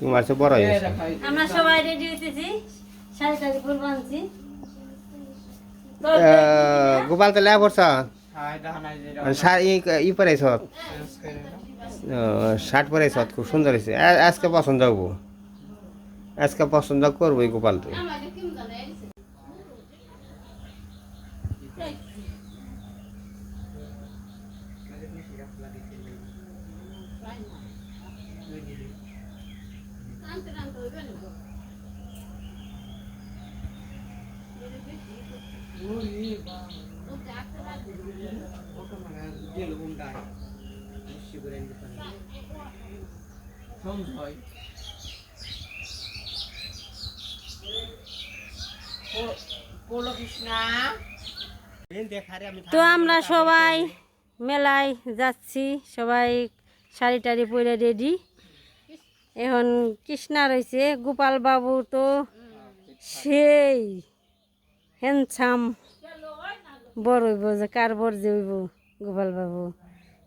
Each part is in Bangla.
তোমার সে বড় হয়ে গেছে। আমরা সবাই রেডি হইতেছি শাড়ি টাড়ি ফুল বানছি। গোপাল তো লেয়া পড়ছ ই পরাইছ শার্ট পরাইছ খুব সুন্দর হয়েছে আজকে পছন্দ হব। আজকে পছন্দ করব এই গোপাল তুই তো আমরা সবাই মেলায় যাচ্ছি সবাই শাড়ি টাড়ি পরে রেডি এখন কৃষ্ণা রয়েছে গোপাল বাবু তো সেই হ্যান্ডসাম বড় হইব যে কার বর যে হইব গোপাল বাবু।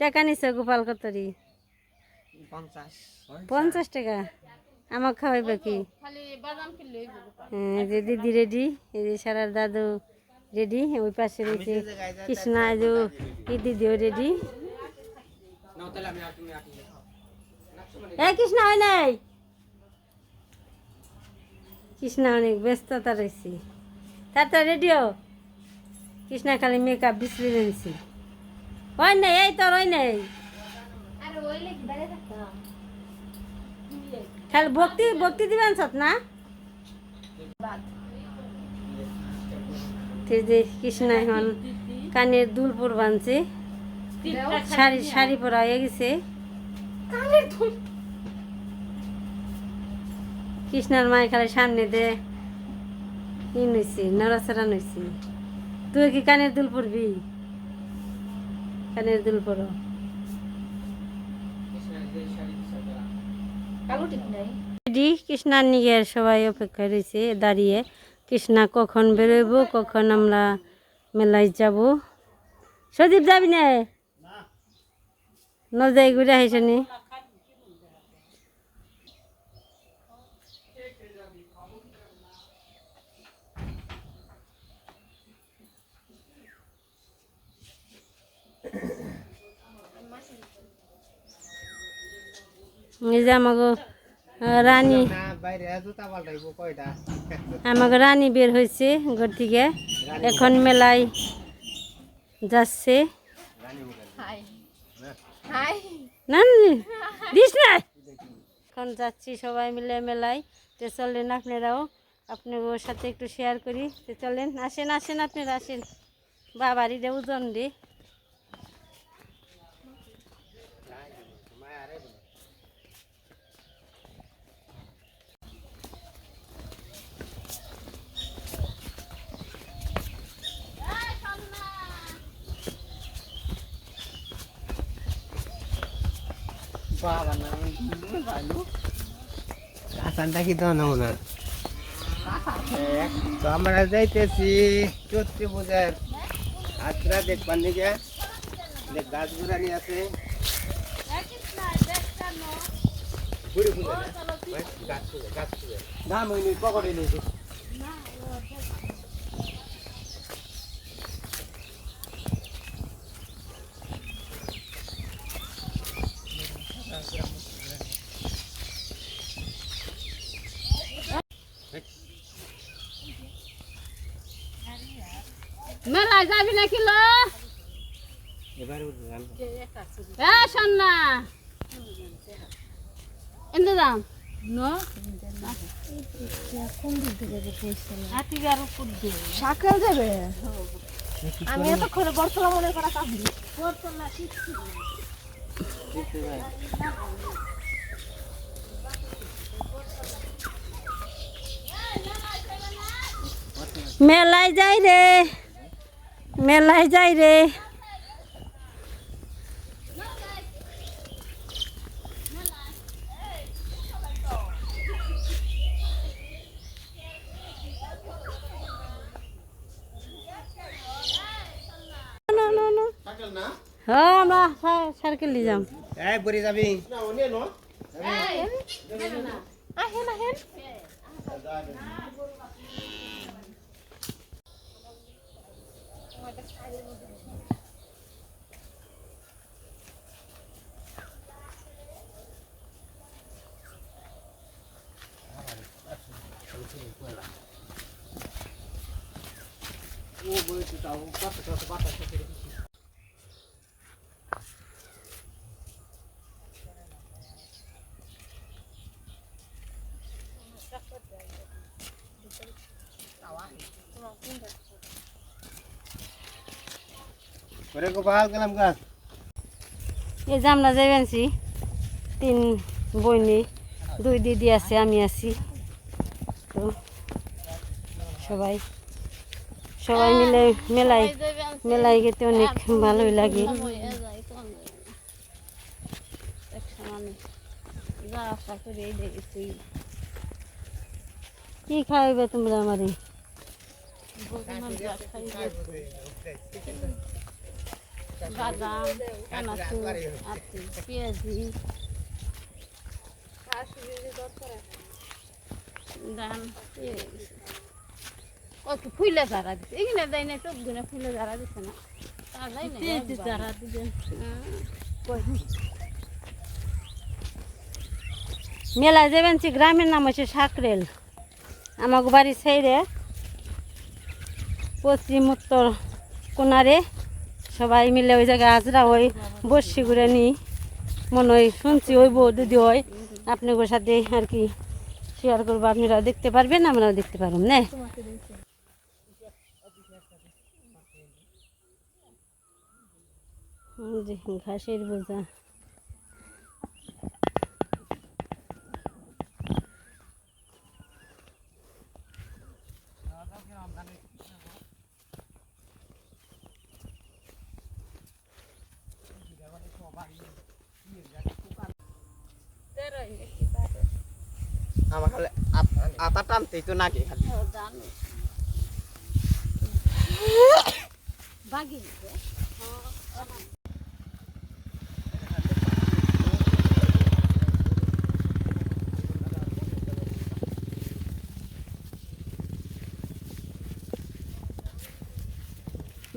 টাকা নিছে গোপাল কতরি পঞ্চাশ। টাকা? আমাকে খাওয়াইবে কি? হ্যাঁ, যে দিদি রেডি এই যে সারার দাদু রেডি ওই পাশে রয়েছে কৃষ্ণা দিদিও রেডি এই কৃষ্ণা হয় নাই? কৃষ্ণা অনেক ব্যস্ততা রয়েছে। তাড়াতাড়ি রেডিও কৃষ্ণা খালি মেকআপ বিশ্রি নিয়েছি হয় নাই? এই তোর হয় নাই। খালি ভক্তি ভক্তি দিবেন সত না? কৃষ্ণা এখন কানের দুল পর বানছে। শাড়ি শাড়ি পরা হয়ে গেছে। কৃষ্ণার মায়ের খালি সামনে দে। ই নইছি নড়াচড়া নইছি। তুই কি কানের দুল পরবি? কানের দুল পর। কৃষ্ণার নিয়ে সবাই অপেক্ষায় রয়েছে দাঁড়িয়ে। কৃষ্ণা কখন বেরোইব কখন আমরা মেলায় যাব? সদীপ যাবি না? নজাই ঘুরে আইস নি। এই যে আমাকে রানী। আমাকে রানী বের হয়েছে ঘর থেকে। এখন মেলায় যাচ্ছে। না না, দিস না। এখন যাচ্ছি সবাই মিলে মেলায়। তো চলেন আপনারাও ওর সাথে একটু শেয়ার করি। তো চলেন আসেন আসেন আপনারা আসেন। বাবারই দে ওজন রে কাঁচানটা কি তো নেব না? তো আমরা যাইতেছি চৈত্রী পূজার আত্রা দেখবার নিকে। দেখ গাছ গুড়ানি আছে। গাছ গাছ দাম হয়নি পকড়ে নিয়েছি মেলায় যাবি না কিলো এবার এ সন্না এনে দাম সাকাল দেবে? আমি এতক্ষণে বর্তলা মনে করা মেলায় যাই রে। মেলায় যাই রে। হ্যাঁ আমরা সার্কেল নিয়ে যাম এই বুড়ি যাবি আহেন আহেন ওরে গোপাল গেলাম গাছ এই যে আমরা যাইবেনছি তিন বইনি, দুই দিদি আছে, আমি আছি। তো সবাই সবাই মিলে মেলায় মেলায় গেতে অনেক ভালোই লাগে। কি খাইবে তোমরা আমারে? বাদাম কানাচুর আতি পেঁয়াজি। ধান কত ফুলে ধারা দিচ্ছে এখানে দেয় না চোখ দিনে ফুলে ধারা দিচ্ছে না মেলায় যাবেন সে গ্রামের নাম হচ্ছে সাকরেল। আমাকে বাড়ি সাইডে পশ্চিম উত্তর কোনারে সবাই মিলে ওই জায়গায় আজরা ওই বসি করে নিই। মনে হয় শুনছি ওই বউ দিদি হয়, আপনাদের সাথে আর কি শেয়ার করব। আপনারা দেখতে পারবেন, আমরাও দেখতে পারবেন না। ঘাসের বোঝা। আমার খালি আতা টানতেই তো নাকি খালি।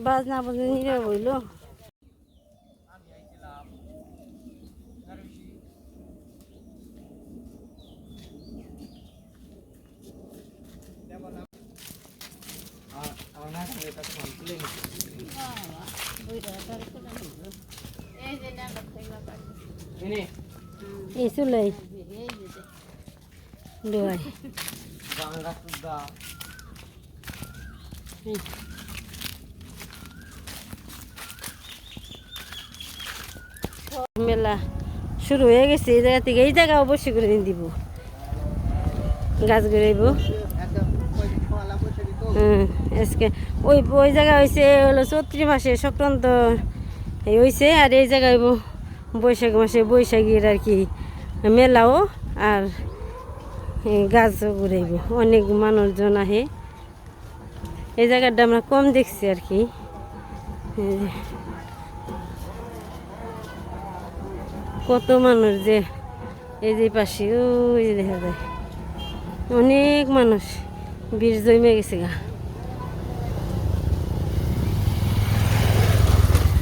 বাজনা বাজনা নিরে বইল মেলা শুরু হয়ে গেছে। এই জায়গা থেকে এই জায়গা অবশ্যই করে দিব। গাছ গড়াইব। আজকে। ওই ওই জায়গা হয়েছে হলো চৈত্রি মাসে, সংক্রান্ত এই হয়েছে আর এই জায়গায় বৈশাখ মাসে, বৈশাখীর আর কি মেলাও, আর গাছও ঘুরাইব। অনেক মানুষজন আহে। এই জায়গাটা আমরা কম দেখছি আর কি। কত মানুষ যে এই যে পাশে, ওই দেখা যায়। অনেক মানুষ। বীর জমে গেছে গা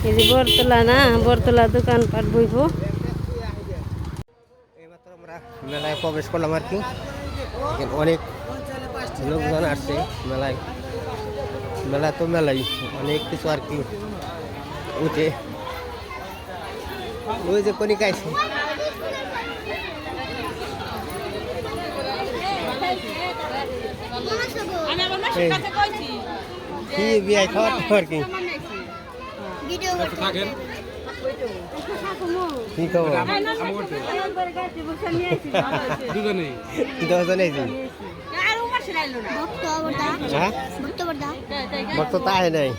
এই যে বরতলা না বরতলা দোকানপাট বইব এইমাত্র মেলায় প্রবেশ করলাম আর কি। অনেক লোকজন আসছে মেলায়। মেলা তো মেলাই, অনেক কিছু আর কি। উঠে ওই যে কনিকা আছে এই, কি বিয়ে খাওয়া তো আর কি? কি খবর? দুজন হ্যাঁ? ভক্ত তো নাই।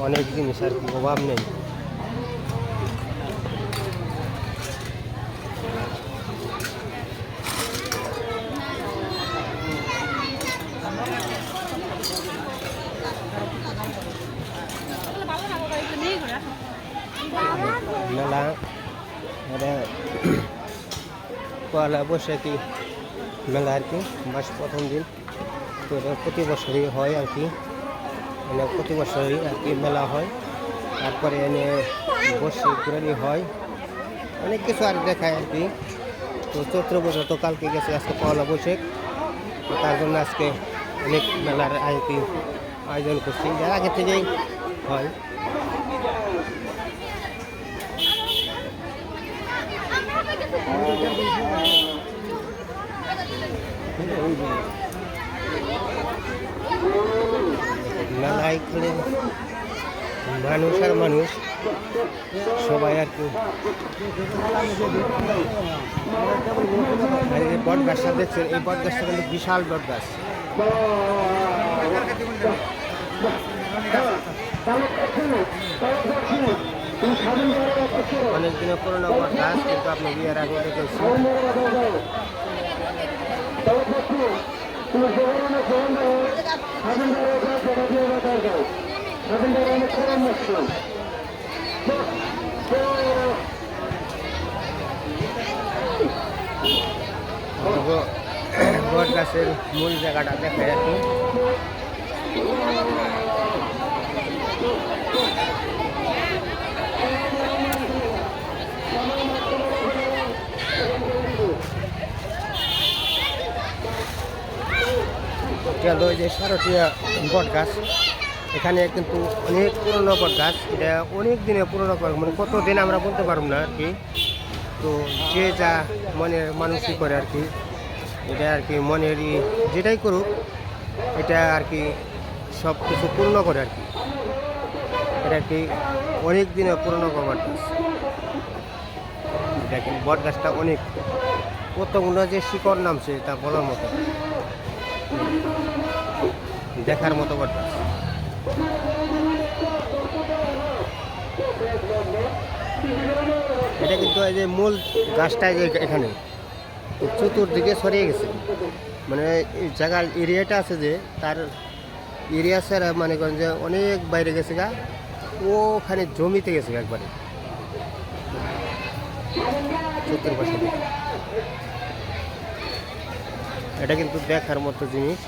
অনেক জিনিস আর কি অভাব নেই। মেলা এটা পয়লা বৈশাখী মেলা আর কি, মাস প্রথম দিন। তো এটা প্রতি বছরই হয় আর কি। মানে প্রতি বছরই আর কি মেলা হয়। তারপরে এনে বসে পুরানি হয়। অনেক কিছু আর দেখায় আর কি। তো চৈত্র বছর তো কালকে গেছে, আজকে পয়লা বৈশাখ। তার জন্য আজকে অনেক মেলার আর কি আয়োজন করছি। যার আগে থেকেই হয়। মেলায় করে মানুষ আর মানুষ, সবাই আর কি। আর এই বট গাছটা দেখছেন, এই বট গাছটা কিন্তু বিশাল বট অনেক দিনের পুরোনো বট গাছ কিন্তু আপনি বিয়ের আগে দেখেছি বট গাছের মূল জায়গাটা দেখায় এটা হলো যে সারটিয়া বট গাছ। এখানে কিন্তু অনেক পুরনো বট গাছ। এটা অনেক দিনের পুরনো মানে কত দিন আমরা বলতে পারব না আর কি। তো যে যা মনের মানুষই করে আর কি। এটা আর কি মনের ই- যেটাই করুক, এটা আর কি সব কিছু পূর্ণ করে আর কি। এটা কি অনেক দিনের পুরনো বট গাছ। দেখেন, বট গাছটা অনেক। কতগুলো যে শিকড় নামছে, তা বলার মতো। দেখার মতো গাছ এটা কিন্তু এই যে মূল গাছটা যে এখানে চতুর্দিকে সরিয়ে গেছে। মানে জায়গার এরিয়াটা আছে যে, তার এরিয়া স্যার মানে করেন যে অনেক বাইরে গেছে গা, ওখানে জমিতে গেছে একবারে। চতুর্পাশে। এটা কিন্তু দেখার মতো জিনিস।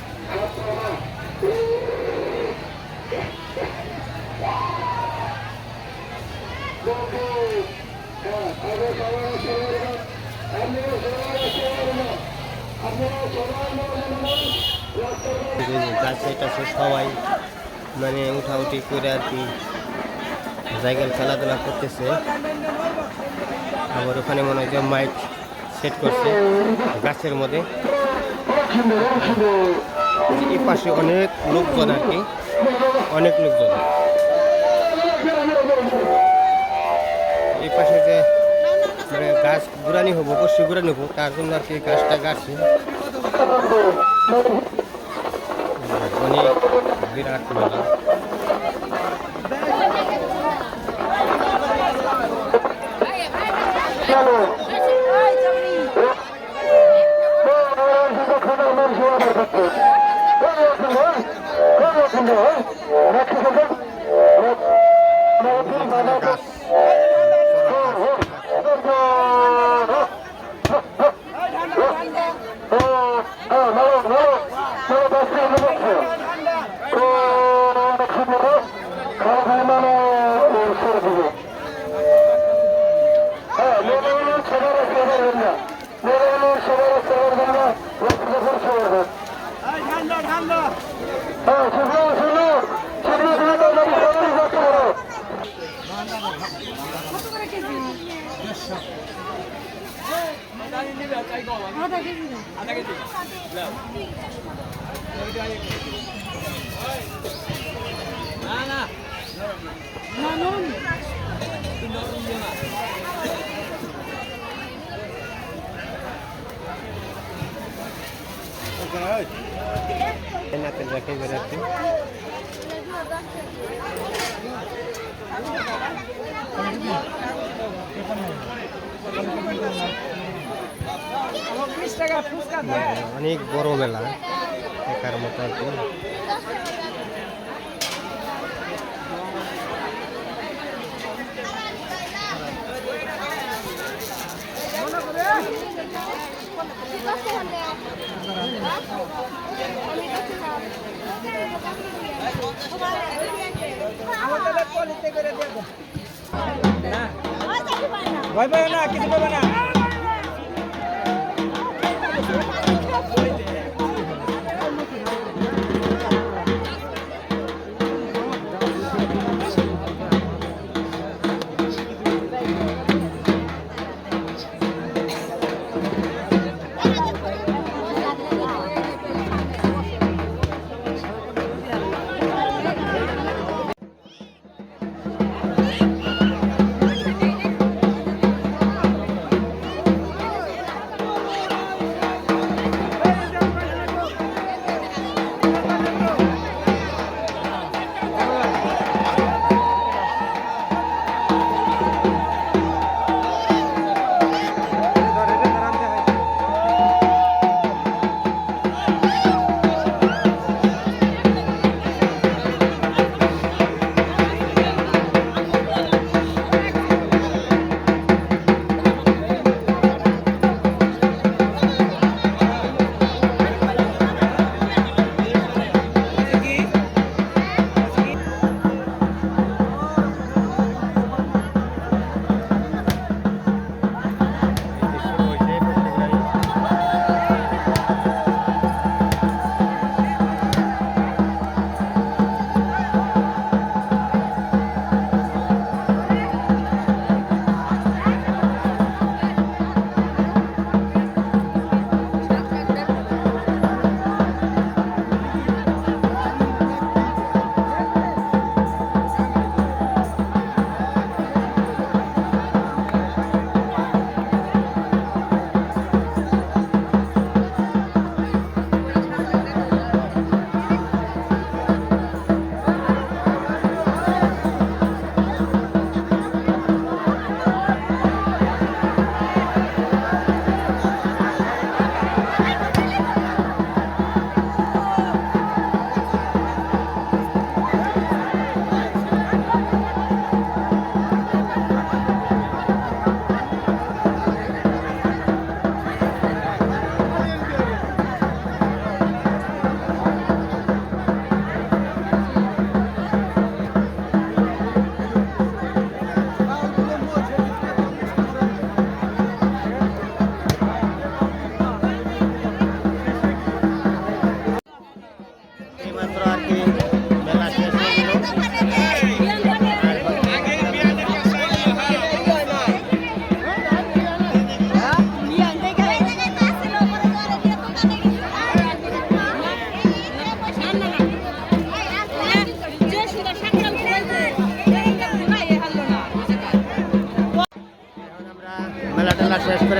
টাছে সবাই মানে উঠাউঠি করে আর কি জায়গায় খেলাধুলা করতেছে। আবার ওখানে মনে হয় যে মাইক সেট করছে গাছের মধ্যে। এই পাশে অনেক লোকজন আর কি। অনেক লোকজন। এই পাশে যে মানে গাছ গুড়ানি হব, বসে গুড়ানি হব, তার জন্য আর কি গাছটা গাছছে অনেক বিরাট মেলা। গাছ Thank you. নাতে দেখে বেড়াচ্ছে অনেক বড় মেলা দেখার মতো আর কি। ভয় পাবে না কিছু পাবে না। 覚え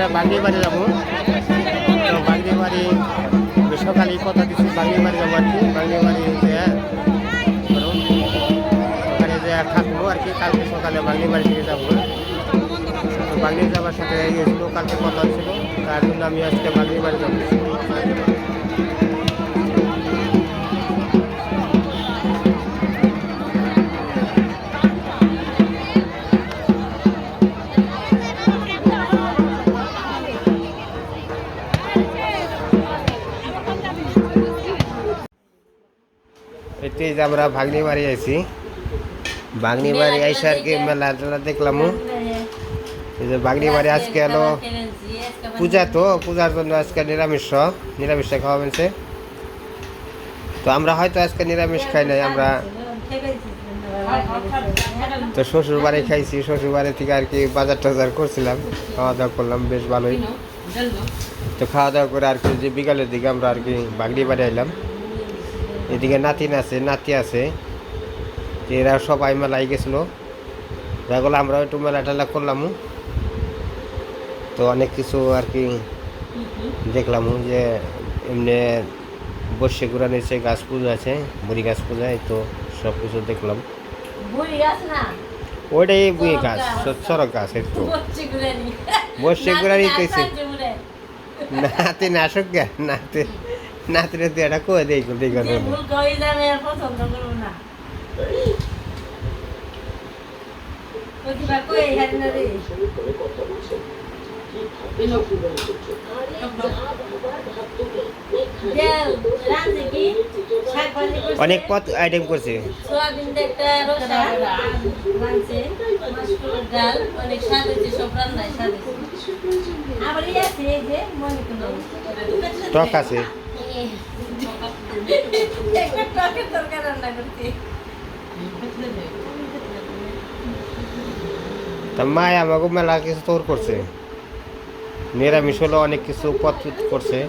টেলা বাগড়ি বাড়ি যাব। তো বাগড়ি বাড়ি সকালে কথা দিচ্ছি বাগড়ি বাড়ি যাব আর কি। বাগড়ি বাড়ি ওখানে যে থাকব আর কি, কালকে সকালে বাগড়ি বাড়ি থেকে যাব। তো বাগড়ি যাওয়ার সাথে কালকে কথা ছিল তার জন্য আমি আজকে বাগড়ি বাড়ি যাব। যে আমরা ভাগ্নি বাড়ি আইছি। ভাগ্নি বাড়ি আইসে আর কি মেলা টেলা দেখলাম। এই যে ভাগ্নি বাড়ি আজকে এলো পূজা তো পূজার জন্য আজকে নিরামিষ নিরামিষ খাওয়া হয়েছে তো আমরা হয়তো আজকে নিরামিষ খাই নাই আমরা তো শ্বশুর বাড়ি খাইছি শ্বশুর বাড়ি থেকে আর কি বাজার টাজার করছিলাম খাওয়া দাওয়া করলাম বেশ ভালোই। তো খাওয়া দাওয়া করে আর কি যে বিকালের দিকে আমরা আর কি বাগড়ি বাড়ি আইলাম। এদিকে নাতিন আছে নাতি আছে এরা সবাই মেলায় গেছিল। যাগুলো আমরা একটু মেলা টেলা করলাম। তো অনেক কিছু আর কি দেখলাম যে এমনি বসে ঘুরা নিচে গাছ পুজো আছে বুড়ি গাছ পূজা এই তো সব কিছু দেখলাম। ওইটাই বুড়ি গাছ সড়ক গাছ একটু বসে ঘুরা নিতেছে। নাতি নাশক নাতি। নাতি নাতি এটা কয়ে দেই দেই কথা ডাল রাঁধছে কি? শাক ভাজি করছে? অনেক পথ আইটেম করছে। অনেক স্বাদ হয়েছে সব রান্নায় স্বাদ আবার আছে যে টক আছে। একটা টকের তরকারি রান্না করতে তা মায় আমাকে মেলা কিছু তোর করছে নিরামিষ হলো অনেক কিছু পথ করছে